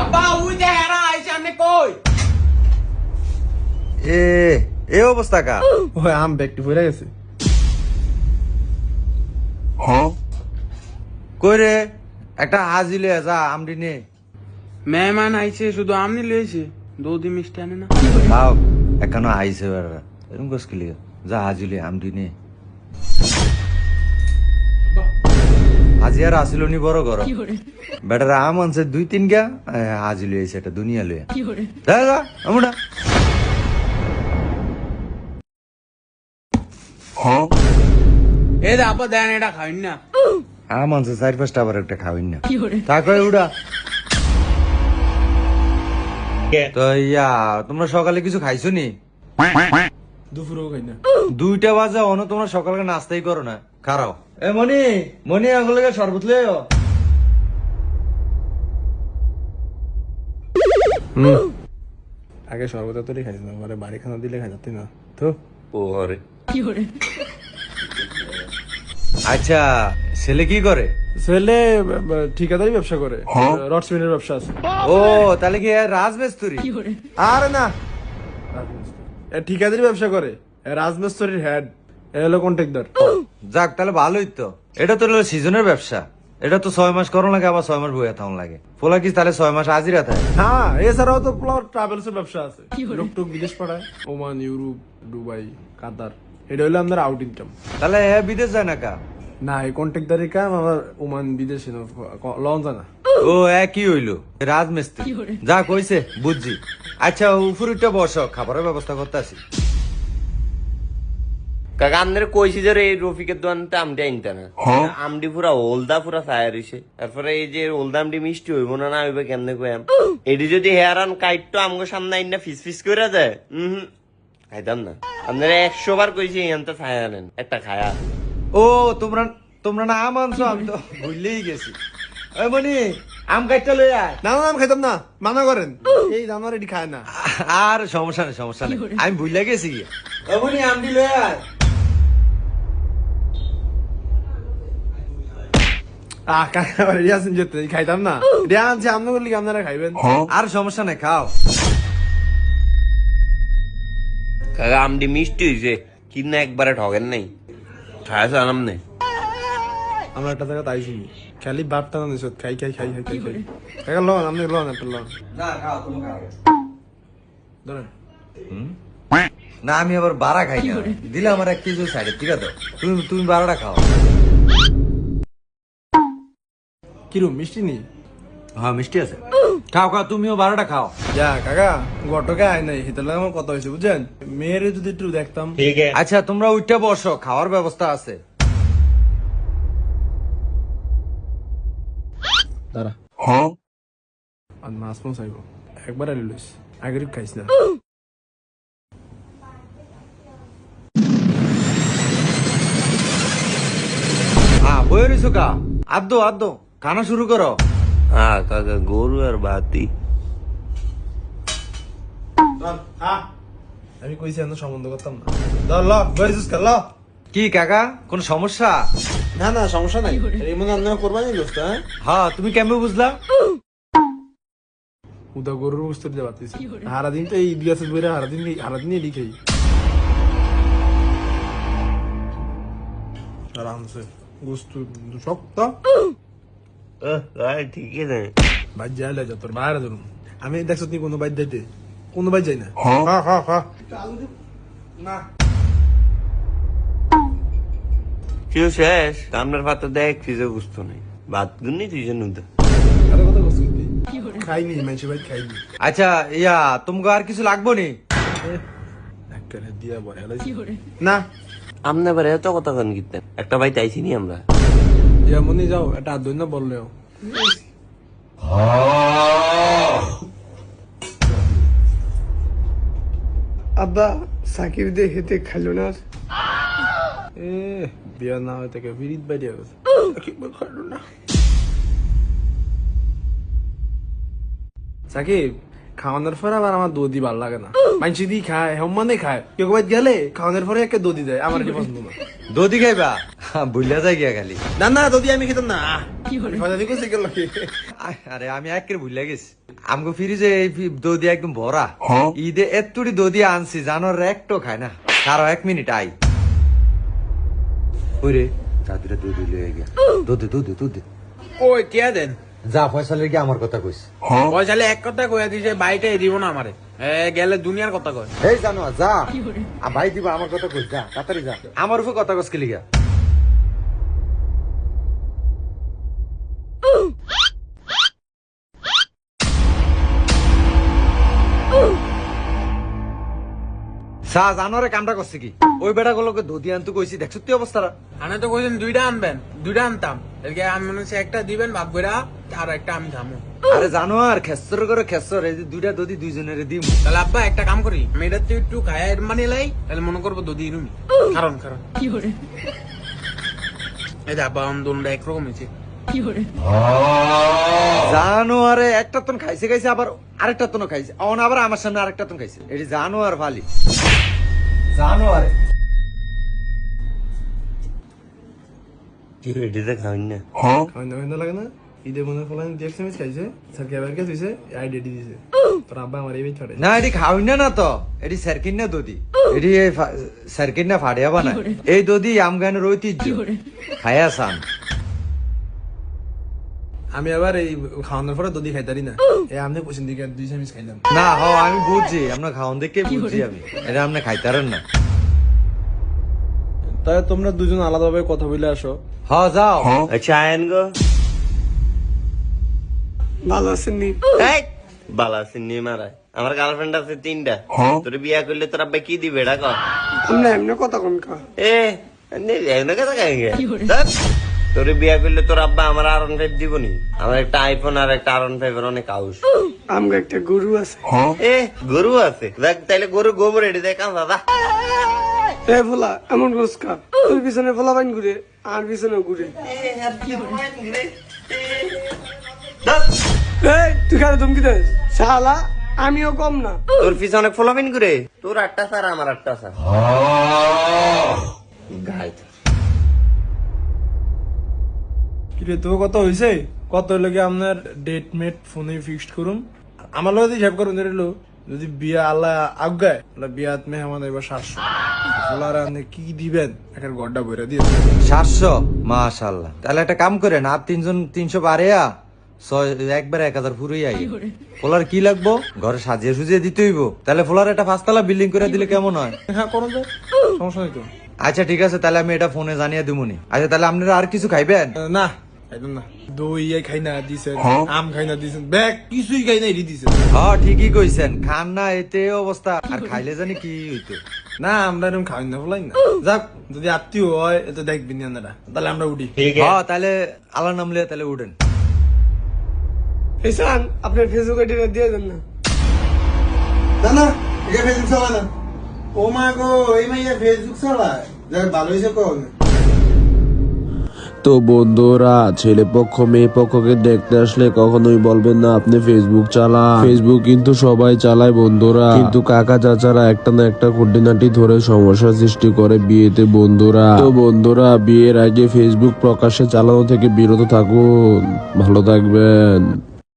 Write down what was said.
আব্বা ওই যে হেরা আইসা আপনি কই? এ এ অবস্থা কা ওই আম ব্যাগটি পড়ে গেছে। কই রে? একটা হাজিলে যা আমডি নে। মেহমান আইছে শুধু আমনি লইছে? দৌদি মিষ্টি আনে না? খাও এখানো আইছে বেড়া। এরকম কস? যা হাজিলে আমডি নে। হাজি আর আসিল নি বড় গরম। বেটার আম আনছে দুই তিন গা হাজি লইছে এটা দুনিয়া লইয়া। আমরা এই যে আব্বা দেন এটা খাইন না। আম আনছে চার পাঁচটা আবার একটা না। থাকো উড়া। তো ইয়া তোমরা সকালে কিছু খাইছো নি? দুপুরেও খাই না। দুইটা বাজে অন তোমরা সকালে নাস্তাই করো না। খারাও। এ মনি মনি আগুলে শরবত আও। আগে সর্বত তৈরি খাই না মানে বাড়ি খানা দিলে খাই যাতে না তো আচ্ছা ছেলে কি করে? ছেলে ঠিকাদারি ব্যবসা করে। রডসমিনের ব্যবসা আছে। ও তাহলে কি রাজমিস্ত্রি? আরে না। ঠিকাদারি ব্যবসা করে। রাজমিস্ত্রির হেড এ হলো কন্ট্রাক্টর যাক তাহলে ভালোই তো। এটা তো হলো সিজনের ব্যবসা। এটা তো ছয় মাস করো লাগে আবার ছয় মাস বইয়া থাকুন লাগে। ফোলা কি তাহলে ছয় মাস হাজিরা থাকে হ্যাঁ এছাড়াও তো ট্রাভেলস এর ব্যবসা আছে। লোক টোক বিদেশ পাঠায়। Oman Europe Dubai Qatar. এটা হলো আমাদের আউট ইনকাম তাহলে এ বিদেশ যায় না কা? না এই কন্ট্রাক্টারি কাম আমার ওমান বিদেশে লঞ্চ না ও একই হইল। রাজমিস্ত্রি। যা কইছে বুঝছি। আচ্ছা উপরটা বস খাবারের ব্যবস্থা করতে আসি। কাকা আমাদের কইছি যে এই রফিকের দোকানতে আমটি আনতে না। আমটি পুরা ওলদা পুরা হইছে তারপরে এই যে ওলদা আমটি মিষ্টি হইব না না হইবে কেমনে কইম এটি যদি হেয়ার আন কাইট আমগো সামনে আইন না ফিস ফিস করে দেয় হুম খাইতাম না। আপনারা একশো বার কইছি এনতে ফায়ার আনেন। একটা খায়া। ও তোমরা তোমরা না আম আনছো আমি তো ভুললেই গেছি। ওই মনি আম কাটটা লই আয়। না না আমি খাইতাম না মানা করেন। এই জানোয়ার এটি খায় না। আর সমস্যা নেই সমস্যা নেই। আমি ভুলে গেছি গিয়ে। ওই মনি আমটি লই আয়। কাকা রেডি আছেন যেতে খাইতাম না রেডি আনছে করলে কি আপনারা খাইবেন আর সমস্যা নেই খাও কাকা আমটি মিষ্টি হইছে কিন্তু একবারে ঠগেন নাই নেই আমরা একটা জায়গা তাইছি খালি বাপটা না নিছত খাই খাই খাই খাই খাই খাই কাকা লন আপনি লন একটা লন না খাও তুমি খাও ধরেন না আমি আবার বাড়া খাই না দিলে আমার এক কেজি সাইডে ঠিক আছে তুমি তুমি বারোটা খাও কিরম মিষ্টি নি হ্যাঁ মিষ্টি আছে। খাও খাও তুমিও বারোটা খাও। যা কাকা গটকে আয় নাই হিতালে আমার কথা হয়েছে বুঝছেন? মেয়েরে যদি একটু দেখতাম। আচ্ছা তোমরা উঠতে বসো খাওয়ার ব্যবস্থা আছে। দাঁড়া। আর মাছ মাছ আইব। একবার আলি লইস আগের খাইস না। হ্যাঁ রইছো কা? আদ্দো। খানা শুরু করো। হ্যাঁ কাকা গরু আর বাতি। আমি কইছি এত সম্বন্ধ করতাম না। ধর ল বইছিস ল। কি কাকা? কোন সমস্যা? না না সমস্যা নাই। এই মনে আপনারা কোরবানি দোস্ত হ্যাঁ হ্যাঁ তুমি কেমন বুঝলা? উদা গরুর বুঝতে দিতে পারতেছি। হারা দিন তো এই গাছের বইরা হারা দিন হারা দিন এডি আরামসে গোস্ত শক্ত ঠিক আছে বাইর যাই লাই তোর বাইরে ধরুন আমি দেখছ তুই কোনো বাইর যাইতে কোনো বাইর যাই না। হ্যাঁ। হ্যাঁ হ্যাঁ না। কেউ শেষ। আপনার দেখ নাই ভাত গুনি তুই নুদা আরে কথা করছিস খাইনি মানুষ ভাই খাইনি। আচ্ছা ইয়া তোমাকে আর কিছু লাগবো নি? একটা দিয়া না। আপনি এবার এত কথা কেন একটা ভাই চাইছি নি আমরা। ইয়া মনে যাও এটা আর দৈন্য বললেও। আব্বা সাকিব দিয়ে হেতে খাইলো না। এ বিয়া না হয় তাকে বিরিত বাইরে গেছে। সাকিব খাইলো না। সাকিব খাওয়ানোর পরে আবার আমার দদি ভালো লাগে না। মানসি দি খায় হেমানে খায়। কেউ গেলে খাওয়ানোর পরে একে দদি দেয় আমার কি পছন্দ? না দদি খাইবা? বুঝলা যায় গিয়া খালি। না না দদি আমি খেতাম না। ফাদাদি কইছে গেল কি? আয়, আরে আমি একের ভুলে গেছি। আমগো ফ্রিজে এই ফি- দদি একদম ভরা। ঈদে দদি আনছি জানোর একটো খায় না। এক মিনিট আই ওরে চাদুরে দুধ লয়ে গিয়া। দুধ দুধ দুধ ওই কে দেন যা ফয়সালের কি আমার কথা কইস পয়সালে এক কথা কয়ে দিছে বাইটাই দিব না আমারে। এ গেলে দুনিয়ার কথা কয়। এই জানো যা। আ, ভাই দিবা আমার কথা কইস যা তাড়াতাড়ি যা। আমার উপর কথা কইস কি লিগা সা জানোরে কামটা করছে কি? ওই বেটা গুলোকে ধুতি আনতে কইছি দেখছ তুই অবস্থাটা আনে তো কইছেন দুইটা আনবেন দুইটা আনতাম। এদিকে আমি মনে হচ্ছে একটা দিবেন ভাগ করে আর একটা আমি খামো। আরে জানো আর খেসর করে খেসর এই যে দুইটা দদি দুইজনের দিম। তাহলে আব্বা একটা কাম করি আমি এটা তুই একটু খায় মানে লাই তাহলে মনে করব দদি রুমি কারণ কারণ এই আব্বা একরকম হয়েছে জানো আরে একটা তন খাইছে খাইছে আবার আরেকটা তন খাইছে। অন আবার আমার সামনে আরেকটা তন খাইছে। এটি ভালি কি এটিতে না? খাওয়ানো খাওয়ানো লাগে না? ঈদে মনে ফলান দিয়ে সেমিস খাইছে স্যার কেবার কে দিছে আইডি দিছে। তোর আব্বা আমার এই ছড়ে না এটি খাওয়াই না না তো। এটি সার্কিন না দদি এটি সার্কিন না ফাড়িয়া বানায়। এই দদি আমগানের ঐতিহ্য। খায়া সান আমি আবার এই খাওয়ানোর পরে দদি খাইতারি না। এই আপনি কোচিন দিকে দুই সেমিস খাইলাম। না হ আমি বুঝছি আপনার খাওয়ান দেখে বুঝছি আমি। এটা আপনি খাইতারেন না। তাই তোমরা দুজন আলাদাভাবে কথা বলে আসো। হ যাও। আচ্ছা আয়ন গো। ভালো আছেন নি এই বালা সিন্নি মারায়। আমার গার্লফ্রেন্ড আছে তিনটা। তোর বিয়া করলে তোর আব্বা কি দিবে এটা কর। আমরা এমনি কথা কোন কা। এ নে- এমনি কথা কাহিঙ্গে তোর বিয়া করলে তোর আব্বা আমার আর ওয়ান ফাইভ দিবনি? আমার একটা আইফোন আর একটা আর ওয়ান ফাইভ এর অনেক আউস আমগো একটা গরু আছে। এ গরু আছে। দেখ তাইলে গরু গোবর এটি দেখ দাদা এ ভোলা এমন গোস কা? তোর পিছনে ভোলা বাইন ঘুরে আর পিছনে ঘুরে। তুই কারে ধমকি দেস? শালা আমিও কম না। তোর পিছনে অনেক ফলোমিন করে তোর আটটা স্যার আমার আটটা স্যার। কিরে তো কত হইছে কত লাগে আপনার ডেট মেট ফোনে ফিক্সড করুন আমার লগে হিসাব করুন ধরিল যদি বিয়া আল্লাহ আজ্ঞায় তাহলে বিয়াত মেহমান এবার সাতশো। আপনি কি দিবেন? একটা গড্ডা বইরা দিয়ে সাতশো? মাশাল্লাহ তাহলে একটা কাম করেন আর তিনজন তিনশো পারেয়া ছয় একবার এক হাজার পুরোই আই ফোলার কি লাগবো? ঘরে সাজিয়ে সুজিয়ে দিতে হইব। তাহলে ফোলার একটা পাঁচতলা বিল্ডিং করে দিলে কেমন হয়? হ্যাঁ করুন তো। সমস্যা নেই তো। আচ্ছা ঠিক আছে তাহলে আমি এটা ফোনে জানিয়ে দিবনি আচ্ছা তাহলে আপনারা আর কিছু খাইবেন? না একদম না। দই খাই না দিছেন আম খাই না দিছেন ব্যাগ কিছুই খাই না এটি দিছেন হ্যাঁ ঠিকই কইছেন খান না এতে অবস্থা। আর খাইলে জানি কি হইতো। না আমরা এরকম খাই না বলাই না। যাক যদি আত্মীয় হয় এত দেখবেন আপনারা। তাহলে আমরা উঠি। হ্যাঁ তাহলে আল্লাহ নামলে তাহলে উঠেন। এসান আপনার ফেসবুক আইডিটা দিয়ে দেন না। না না এটা ফেসবুক চালায় না। ও মা গো এই মাইয়া ফেসবুক চালায়। যাক ভালো হয়েছে কোন। তো বন্ধুরা, ছেলে পক্ষ, মেয়ে পক্ষকে দেখতে আসলে কখনোই বলবেন না, আপনি ফেসবুক চালা ফেসবুক কিন্তু সবাই চালায় বন্ধুরা। কিন্তু কাকা চাচারা একটা না একটা খুঁটিনাটি ধরে সমস্যা সৃষ্টি করে বিয়েতে বন্ধুরা। তো বন্ধুরা, বিয়ের আগে ফেসবুক প্রকাশ্যে চালানো থেকে বিরত থাকুন। ভালো থাকবেন।